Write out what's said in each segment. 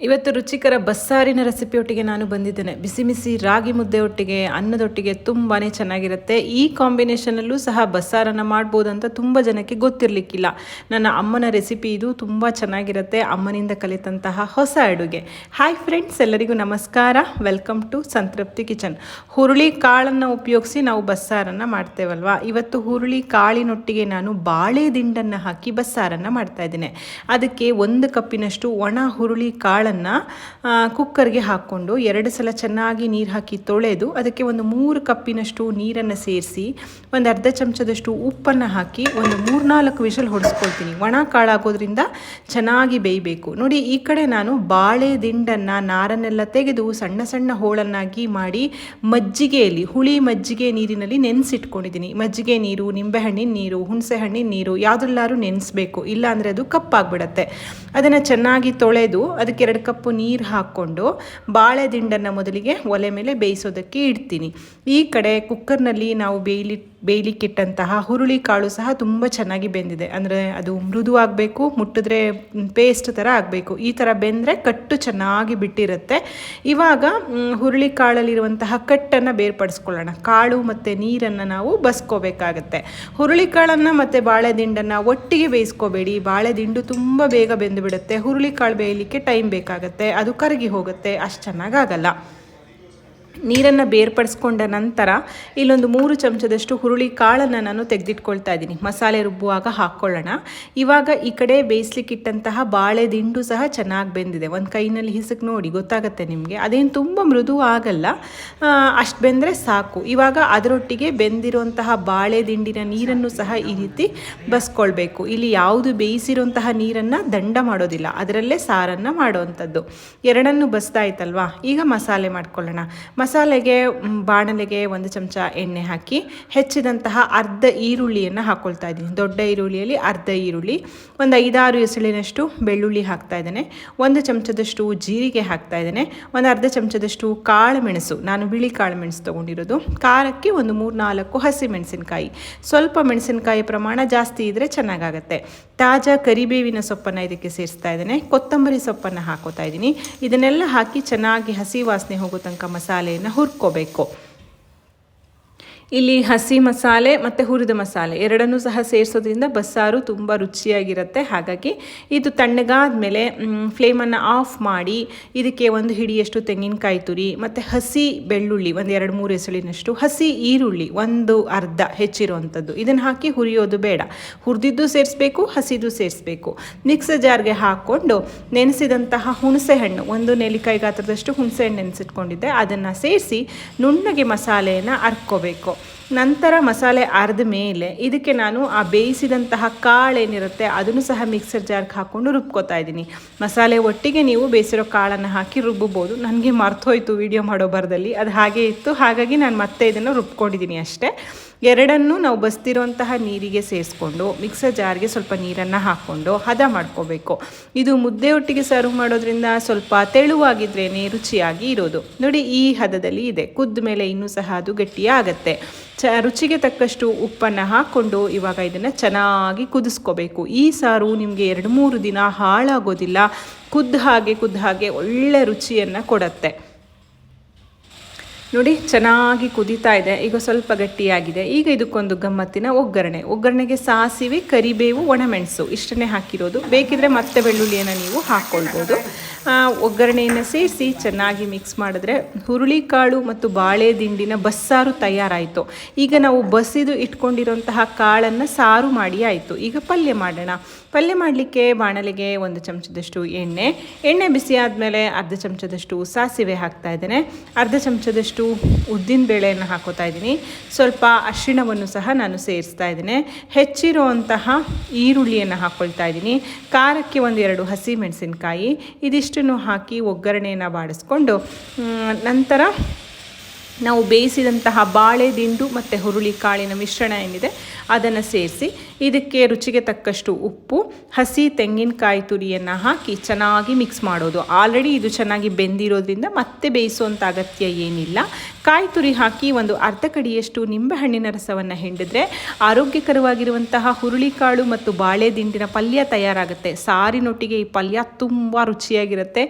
ಇವತ್ತು ರುಚಿಕರ ಬಸ್ಸಾರಿನ ರೆಸಿಪಿಯೊಟ್ಟಿಗೆ ನಾನು ಬಂದಿದ್ದೇನೆ. ಬಿಸಿ ಬಿಸಿ ರಾಗಿ ಮುದ್ದೆ ಒಟ್ಟಿಗೆ ಅನ್ನದೊಟ್ಟಿಗೆ ತುಂಬಾ ಚೆನ್ನಾಗಿರುತ್ತೆ. ಈ ಕಾಂಬಿನೇಷನಲ್ಲೂ ಸಹ ಬಸ್ಸಾರನ್ನು ಮಾಡ್ಬೋದು ಅಂತ ತುಂಬ ಜನಕ್ಕೆ ಗೊತ್ತಿರಲಿಕ್ಕಿಲ್ಲ. ನನ್ನ ಅಮ್ಮನ ರೆಸಿಪಿ ಇದು ತುಂಬ ಚೆನ್ನಾಗಿರುತ್ತೆ. ಅಮ್ಮನಿಂದ ಕಲಿತಂತಹ ಹೊಸ ಅಡುಗೆ. ಹಾಯ್ ಫ್ರೆಂಡ್ಸ್ ಎಲ್ಲರಿಗೂ ನಮಸ್ಕಾರ. ವೆಲ್ಕಮ್ ಟು ಸಂತೃಪ್ತಿ ಕಿಚನ್ ಹುರುಳಿ ಕಾಳನ್ನು ಉಪಯೋಗಿಸಿ ನಾವು ಬಸ್ಸಾರನ್ನು ಮಾಡ್ತೇವಲ್ವಾ? ಇವತ್ತು ಹುರುಳಿ ಕಾಳಿನೊಟ್ಟಿಗೆ ನಾನು ಬಾಳೆ ದಿಂಡನ್ನು ಹಾಕಿ ಬಸ್ಸಾರನ್ನು ಮಾಡ್ತಾ ಇದ್ದೇನೆ. ಅದಕ್ಕೆ ಒಂದು ಕಪ್ಪಿನಷ್ಟು ಒಣ ಹುರುಳಿ ಕಾಳನ್ನು ಕುಕ್ಕರ್ಗೆ ಹಾಕ್ಕೊಂಡು ಎರಡು ಸಲ ಚೆನ್ನಾಗಿ ನೀರು ಹಾಕಿ ತೊಳೆದು ಅದಕ್ಕೆ ಒಂದು ಮೂರು ಕಪ್ಪಿನಷ್ಟು ನೀರನ್ನು ಸೇರಿಸಿ, ಒಂದು ಅರ್ಧ ಚಮಚದಷ್ಟು ಉಪ್ಪನ್ನು ಹಾಕಿ ಒಂದು ಮೂರ್ನಾಲ್ಕು ವಿಷಲ್ ಹೊಡೆಸ್ಕೊಳ್ತೀನಿ. ಒಣ ಕಾಳಾಗೋದ್ರಿಂದ ಚೆನ್ನಾಗಿ ಬೇಯಬೇಕು. ನೋಡಿ, ಈ ಕಡೆ ನಾನು ಬಾಳೆ ದಿಂಡನ್ನು, ನಾರನ್ನೆಲ್ಲ ತೆಗೆದು ಸಣ್ಣ ಸಣ್ಣ ಹೋಳನ್ನಾಗಿ ಮಾಡಿ ಮಜ್ಜಿಗೆಯಲ್ಲಿ, ಹುಳಿ ಮಜ್ಜಿಗೆ ನೀರಿನಲ್ಲಿ ನೆನೆಸಿಟ್ಕೊಂಡಿದ್ದೀನಿ. ಮಜ್ಜಿಗೆ ನೀರು, ನಿಂಬೆಹಣ್ಣಿನ ನೀರು ಹುಣಸೆ ಹಣ್ಣಿನ ನೀರು ನೆನೆಸಬೇಕು ನೆನೆಸ್ಬೇಕು. ಇಲ್ಲಾಂದರೆ ಅದು ಕಪ್ಪಾಗ್ಬಿಡತ್ತೆ. ಅದನ್ನು ಚೆನ್ನಾಗಿ ತೊಳೆದು ಅದಕ್ಕೆ ಎರಡು ಕಪ್ಪು ನೀರು ಹಾಕ್ಕೊಂಡು ಬಾಳೆ ದಿಂಡನ್ನು ಮೊದಲಿಗೆ ಒಲೆ ಮೇಲೆ ಬೇಯಿಸೋದಕ್ಕೆ ಇಡ್ತೀನಿ. ಈ ಕಡೆ ಕುಕ್ಕರ್ನಲ್ಲಿ ನಾವು ಬೇಯ್ಲಿ ಬೇಯಲಿಕ್ಕಿಟ್ಟಂತಹ ಹುರುಳಿ ಕಾಳು ಸಹ ತುಂಬ ಚೆನ್ನಾಗಿ ಬೆಂದಿದೆ. ಅಂದರೆ ಅದು ಮೃದು ಆಗಬೇಕು ಮುಟ್ಟಿದ್ರೆ ಪೇಸ್ಟ್ ಥರ ಆಗಬೇಕು. ಈ ಥರ ಬೆಂದರೆ ಕಟ್ಟು ಚೆನ್ನಾಗಿ ಬಿಟ್ಟಿರುತ್ತೆ. ಇವಾಗ ಮ್, ಹುರುಳಿ ಕಾಳಲ್ಲಿರುವಂತಹ ಕಟ್ಟನ್ನು ಬೇರ್ಪಡಿಸ್ಕೊಳ್ಳೋಣ. ಕಾಳು ಮತ್ತು ನೀರನ್ನು ನಾವು ಬಸ್ಕೋಬೇಕಾಗತ್ತೆ. ಹುರುಳಿ ಕಾಳನ್ನು ಮತ್ತು ಬಾಳೆದಿಂಡನ್ನು ಒಟ್ಟಿಗೆ ಬೇಯಿಸ್ಕೋಬೇಡಿ. ಬಾಳೆದಿಂಡು ತುಂಬ ಬೇಗ ಬೆಂದು ಬಿಡುತ್ತೆ ಹುರುಳಿ ಕಾಳು ಬೇಯಲಿಕ್ಕೆ ಟೈಮ್ ಬೇಕಾಗುತ್ತೆ. ಅದು ಕರಗಿ ಹೋಗುತ್ತೆ. ಅಷ್ಟು ಚೆನ್ನಾಗಾಗಲ್ಲ. ನೀರನ್ನು ಬೇರ್ಪಡಿಸ್ಕೊಂಡ ನಂತರ ಇಲ್ಲೊಂದು ಮೂರು ಚಮಚದಷ್ಟು ಹುರುಳಿ ಕಾಳನ್ನು ನಾನು ತೆಗೆದಿಟ್ಕೊಳ್ತಾ ಇದ್ದೀನಿ. ಮಸಾಲೆ ರುಬ್ಬುವಾಗ ಹಾಕ್ಕೊಳ್ಳೋಣ. ಇವಾಗ ಈ ಕಡೆ ಬೇಯಿಸ್ಲಿಕ್ಕಿಟ್ಟಂತಹ ಬಾಳೆ ದಿಂಡು ಸಹ ಚೆನ್ನಾಗಿ ಬೆಂದಿದೆ. ಒಂದು ಕೈನಲ್ಲಿ ಹಿಸಕ್ ನೋಡಿ ಗೊತ್ತಾಗುತ್ತೆ ನಿಮಗೆ. ಅದೇನು ತುಂಬ ಮೃದು ಆಗಲ್ಲ. ಅಷ್ಟು ಬೆಂದರೆ ಸಾಕು. ಇವಾಗ ಅದರೊಟ್ಟಿಗೆ ಬೆಂದಿರುವಂತಹ ಬಾಳೆ ದಿಂಡಿನ ನೀರನ್ನು ಸಹ ಈ ರೀತಿ ಬಸ್ಕೊಳ್ಬೇಕು. ಇಲ್ಲಿ ಯಾವುದು ಬೇಯಿಸಿರುವಂತಹ ನೀರನ್ನು ದಂಡ ಮಾಡೋದಿಲ್ಲ. ಅದರಲ್ಲೇ ಸಾರನ್ನು ಮಾಡುವಂಥದ್ದು ಎರಡನ್ನು ಬಸ್ತಾಯ್ತಲ್ವಾ ಈಗ ಮಸಾಲೆ ಮಾಡ್ಕೊಳ್ಳೋಣ. ಮಸಾಲೆಗೆ ಬಾಣಲೆಗೆ ಒಂದು ಚಮಚ ಎಣ್ಣೆ ಹಾಕಿ ಹೆಚ್ಚಿದಂತಹ ಅರ್ಧ ಈರುಳ್ಳಿಯನ್ನು ಹಾಕ್ಕೊಳ್ತಾ ಇದ್ದೀನಿ. ದೊಡ್ಡ ಈರುಳ್ಳಿಯಲ್ಲಿ ಅರ್ಧ ಈರುಳ್ಳಿ, ಒಂದು ಐದಾರು ಎಸಳಿನಷ್ಟು ಬೆಳ್ಳುಳ್ಳಿ ಹಾಕ್ತಾ ಇದ್ದೇನೆ. ಒಂದು ಚಮಚದಷ್ಟು ಜೀರಿಗೆ ಹಾಕ್ತಾ ಇದ್ದೇನೆ. ಒಂದು ಅರ್ಧ ಚಮಚದಷ್ಟು ಕಾಳು ಮೆಣಸು ನಾನು ಬಿಳಿ ಕಾಳು ಮೆಣಸು ತೊಗೊಂಡಿರೋದು. ಖಾರಕ್ಕೆ ಒಂದು ಮೂರು ನಾಲ್ಕು ಹಸಿ ಮೆಣಸಿನಕಾಯಿ ಸ್ವಲ್ಪ ಮೆಣಸಿನಕಾಯಿ ಪ್ರಮಾಣ ಜಾಸ್ತಿ ಇದ್ದರೆ ಚೆನ್ನಾಗಾಗತ್ತೆ. ತಾಜಾ ಕರಿಬೇವಿನ ಸೊಪ್ಪನ್ನು ಇದಕ್ಕೆ ಸೇರಿಸ್ತಾ ಇದ್ದೇನೆ. ಕೊತ್ತಂಬರಿ ಸೊಪ್ಪನ್ನು ಹಾಕೋತಾ ಇದ್ದೀನಿ. ಇದನ್ನೆಲ್ಲ ಹಾಕಿ ಚೆನ್ನಾಗಿ ಹಸಿ ವಾಸನೆ ಹೋಗೋ ತನಕ ಮಸಾಲೆಯನ್ನು ಹುರ್ಕೋಬೇಕು. ಇಲ್ಲಿ ಹಸಿ ಮಸಾಲೆ ಮತ್ತು ಹುರಿದ ಮಸಾಲೆ ಎರಡನ್ನೂ ಸಹ ಸೇರಿಸೋದ್ರಿಂದ ಬಸ್ಸಾರು ತುಂಬ ರುಚಿಯಾಗಿರುತ್ತೆ. ಹಾಗಾಗಿ ಇದು ತಣ್ಣಗಾದ ಮೇಲೆ ಫ್ಲೇಮನ್ನು ಆಫ್ ಮಾಡಿ ಇದಕ್ಕೆ ಒಂದು ಹಿಡಿಯಷ್ಟು ತೆಂಗಿನಕಾಯಿ ತುರಿ ಮತ್ತು ಹಸಿ ಬೆಳ್ಳುಳ್ಳಿ ಒಂದು ಎರಡು ಮೂರು ಎಸಳಿನಷ್ಟು ಹಸಿ ಈರುಳ್ಳಿ ಒಂದು ಅರ್ಧ ಹೆಚ್ಚಿರುವಂಥದ್ದು. ಇದನ್ನು ಹಾಕಿ ಹುರಿಯೋದು ಬೇಡ. ಹುರಿದಿದ್ದು ಸೇರಿಸ್ಬೇಕು, ಹಸಿದು ಸೇರಿಸ್ಬೇಕು. ಮಿಕ್ಸರ್ ಜಾರ್ಗೆ ಹಾಕ್ಕೊಂಡು ನೆನೆಸಿದಂತಹ ಹುಣಸೆಹಣ್ಣು, ಒಂದು ನೆಲ್ಲಿಕಾಯಿ ಗಾತ್ರದಷ್ಟು ಹುಣಸೆಹಣ್ಣು ನೆನೆಸಿಟ್ಕೊಂಡಿದ್ದೆ. ಅದನ್ನು ಸೇರಿಸಿ ನುಣ್ಣಗೆ ಮಸಾಲೆಯನ್ನು ಅರ್ಕೋಬೇಕು. ನಂತರ ಮಸಾಲೆ ಅರ್ದ ಮೇಲೆ ಇದಕ್ಕೆ ನಾನು ಆ ಬೇಯಿಸಿದಂತಹ ಕಾಳೇನಿರುತ್ತೆ ಅದನ್ನು ಸಹ ಮಿಕ್ಸರ್ ಜಾರ್ಗೆ ಹಾಕ್ಕೊಂಡು ರುಬ್ಕೋತಾ ಇದ್ದೀನಿ. ಮಸಾಲೆ ಒಟ್ಟಿಗೆ ನೀವು ಬೇಯಿಸಿರೋ ಕಾಳನ್ನು ಹಾಕಿ ರುಬ್ಬಬೋದು ನನಗೆ ಮರ್ತೋಯ್ತು ವಿಡಿಯೋ ಮಾಡೋ ಬರದಲ್ಲಿ. ಅದು ಹಾಗೆ ಇತ್ತು. ಹಾಗಾಗಿ ನಾನು ಮತ್ತೆ ಇದನ್ನು ರುಬ್ಕೊಂಡಿದ್ದೀನಿ ಅಷ್ಟೇ. ಎರಡನ್ನೂ ನಾವು ಬಸ್ತಿರುವಂತಹ ನೀರಿಗೆ ಸೇರಿಸ್ಕೊಂಡು, ಮಿಕ್ಸರ್ ಜಾರ್ಗೆ ಸ್ವಲ್ಪ ನೀರನ್ನು ಹಾಕ್ಕೊಂಡು ಹದ ಮಾಡ್ಕೋಬೇಕು. ಇದು ಮುದ್ದೆ ಒಟ್ಟಿಗೆ ಸರ್ವ್ ಮಾಡೋದ್ರಿಂದ ಸ್ವಲ್ಪ ತೆಳುವಾಗಿದ್ರೇ ರುಚಿಯಾಗಿ ಇರೋದು. ನೋಡಿ, ಈ ಹದದಲ್ಲಿ ಇದೆ. ಕುದ್ದ ಮೇಲೆ ಇನ್ನೂ ಸಹ ಅದು ಗಟ್ಟಿಯಾಗತ್ತೆ. ಚ, ರುಚಿಗೆ ತಕ್ಕಷ್ಟು ಉಪ್ಪನ್ನು ಹಾಕ್ಕೊಂಡು ಇವಾಗ ಇದನ್ನು ಚೆನ್ನಾಗಿ ಕುದಿಸ್ಕೋಬೇಕು. ಈ ಸಾರು ನಿಮಗೆ ಎರಡು ಮೂರು ದಿನ ಹಾಳಾಗೋದಿಲ್ಲ. ಕುದ್ದ ಹಾಗೆ ಕುದ್ದ ಹಾಗೆ ಒಳ್ಳೆ ರುಚಿಯನ್ನು ಕೊಡತ್ತೆ. ನೋಡಿ, ಚೆನ್ನಾಗಿ ಕುದೀತಾ ಇದೆ. ಈಗ ಸ್ವಲ್ಪ ಗಟ್ಟಿಯಾಗಿದೆ. ಈಗ ಇದಕ್ಕೊಂದು ಗಮ್ಮತ್ತಿನ ಒಗ್ಗರಣೆ. ಒಗ್ಗರಣೆಗೆ ಸಾಸಿವೆ, ಕರಿಬೇವು, ಒಣಮೆಣಸು ಇಷ್ಟನ್ನೇ ಹಾಕಿರೋದು. ಬೇಕಿದ್ರೆ ಮತ್ತೆ ಬೆಳ್ಳುಳ್ಳಿಯನ್ನು ನೀವು ಹಾಕ್ಕೊಳ್ಬೋದು ಒಗ್ಗರಣೆಯನ್ನು ಸೇರಿಸಿ ಚೆನ್ನಾಗಿ ಮಿಕ್ಸ್ ಮಾಡಿದ್ರೆ ಹುರುಳಿಕಾಳು ಮತ್ತು ಬಾಳೆ ದಿಂಡಿನ ಬಸ್ಸಾರು ತಯಾರಾಯಿತು. ಈಗ ನಾವು ಬಸಿದು ಇಟ್ಕೊಂಡಿರೋಂತಹ ಕಾಳನ್ನು ಸಾರು ಮಾಡಿ ಆಯಿತು. ಈಗ ಪಲ್ಯ ಮಾಡೋಣ. ಪಲ್ಯ ಮಾಡಲಿಕ್ಕೆ ಬಾಣಲೆಗೆ ಒಂದು ಚಮಚದಷ್ಟು ಎಣ್ಣೆ. ಎಣ್ಣೆ ಬಿಸಿ ಆದಮೇಲೆ ಅರ್ಧ ಚಮಚದಷ್ಟು ಸಾಸಿವೆ ಹಾಕ್ತಾ ಇದ್ದೇನೆ. ಅರ್ಧ ಚಮಚದಷ್ಟು ಉದ್ದಿನ ಬೇಳೆಯನ್ನು ಹಾಕೋತಾ ಇದ್ದೀನಿ. ಸ್ವಲ್ಪ ಅರಿಶಿಣವನ್ನು ಸಹ ನಾನು ಸೇರಿಸ್ತಾ ಇದ್ದೇನೆ. ಹೆಚ್ಚಿರುವಂತಹ ಈರುಳ್ಳಿಯನ್ನು ಹಾಕ್ಕೊಳ್ತಾ ಇದ್ದೀನಿ. ಖಾರಕ್ಕೆ ಒಂದೆರಡು ಹಸಿ ಮೆಣಸಿನಕಾಯಿ ಇದಿಷ್ಟನ್ನು ಹಾಕಿ ಒಗ್ಗರಣೆಯನ್ನು ಬಾಡಿಸ್ಕೊಂಡು ನಂತರ ನಾವು ಬೇಯಿಸಿದಂತಹ ಬಾಳೆ ದಿಂಡು ಮತ್ತು ಹುರುಳಿ ಕಾಳಿನ ಮಿಶ್ರಣ ಏನಿದೆ, ಅದನ್ನು ಸೇರಿಸಿ ಇದಕ್ಕೆ ರುಚಿಗೆ ತಕ್ಕಷ್ಟು ಉಪ್ಪು, ಹಸಿ ತೆಂಗಿನಕಾಯಿ ತುರಿಯನ್ನು ಹಾಕಿ ಚೆನ್ನಾಗಿ ಮಿಕ್ಸ್ ಮಾಡೋದು. ಆಲ್ರೆಡಿ ಇದು ಚೆನ್ನಾಗಿ ಬೆಂದಿರೋದ್ರಿಂದ ಮತ್ತೆ ಬೇಯಿಸುವಂಥ ಅಗತ್ಯ ಏನಿಲ್ಲ. ಕಾಯಿ ತುರಿ ಹಾಕಿ ಒಂದು ಅರ್ಧ ಕಡಿಯಷ್ಟು ನಿಂಬೆಹಣ್ಣಿನ ರಸವನ್ನು ಹಿಂಡಿದ್ರೆ ಆರೋಗ್ಯಕರವಾಗಿರುವಂತಹ ಹುರುಳಿಕಾಳು ಮತ್ತು ಬಾಳೆ ದಿಂಡಿನ ಪಲ್ಯ ತಯಾರಾಗುತ್ತೆ. ಸಾರಿನೊಟ್ಟಿಗೆ ಈ ಪಲ್ಯ ತುಂಬ ರುಚಿಯಾಗಿರುತ್ತೆ.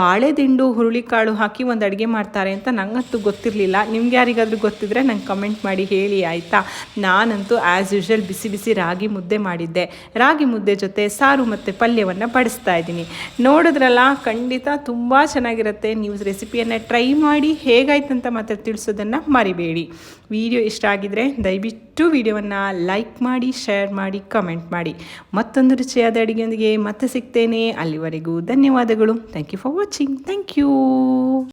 ಬಾಳೆ ದಿಂಡು ಹುರುಳಿಕಾಳು ಹಾಕಿ ಒಂದು ಅಡುಗೆ ಮಾಡ್ತಾರೆ ಅಂತ ನಂಗಂತೂ ಗೊತ್ತಿರಲಿಲ್ಲ. ನಿಮ್ಗೆ ಯಾರಿಗಾದರೂ ಗೊತ್ತಿದ್ರೆ ನಂಗೆ ಕಮೆಂಟ್ ಮಾಡಿ ಹೇಳಿ, ಆಯಿತಾ? ನಾನಂತೂ ಆ್ಯಸ್ ಯೂಶ್ವಲ್ ಬಿಸಿ ಬಿಸಿ ರಾಗಿ ಮುದ್ದೆ ಮಾಡಿದ್ದೆ. ರಾಗಿ ಮುದ್ದೆ ಜೊತೆ ಸಾರು ಮತ್ತು ಪಲ್ಯವನ್ನು ಬಡಿಸ್ತಾ ಇದ್ದೀನಿ. ನೋಡಿದ್ರಲ್ಲ, ಖಂಡಿತ ತುಂಬ ಚೆನ್ನಾಗಿರುತ್ತೆ. ನೀವು ರೆಸಿಪಿಯನ್ನು ಟ್ರೈ ಮಾಡಿ ಹೇಗಾಯ್ತು ಅಂತ ಮಾತ್ರ ತಿಳಿಸೋದನ್ನು ಮರಿಬೇಡಿ. ವಿಡಿಯೋ ಇಷ್ಟ ಆಗಿದ್ರೆ ದಯವಿಟ್ಟು ವಿಡಿಯೋವನ್ನು ಲೈಕ್ ಮಾಡಿ, ಶೇರ್ ಮಾಡಿ, ಕಮೆಂಟ್ ಮಾಡಿ. ಮತ್ತೊಂದು ರುಚಿಯಾದ ಅಡುಗೆಯೊಂದಿಗೆ ಮತ್ತೆ ಸಿಗ್ತೇನೆ. ಅಲ್ಲಿವರೆಗೂ ಧನ್ಯವಾದಗಳು. Thank you for watching thank you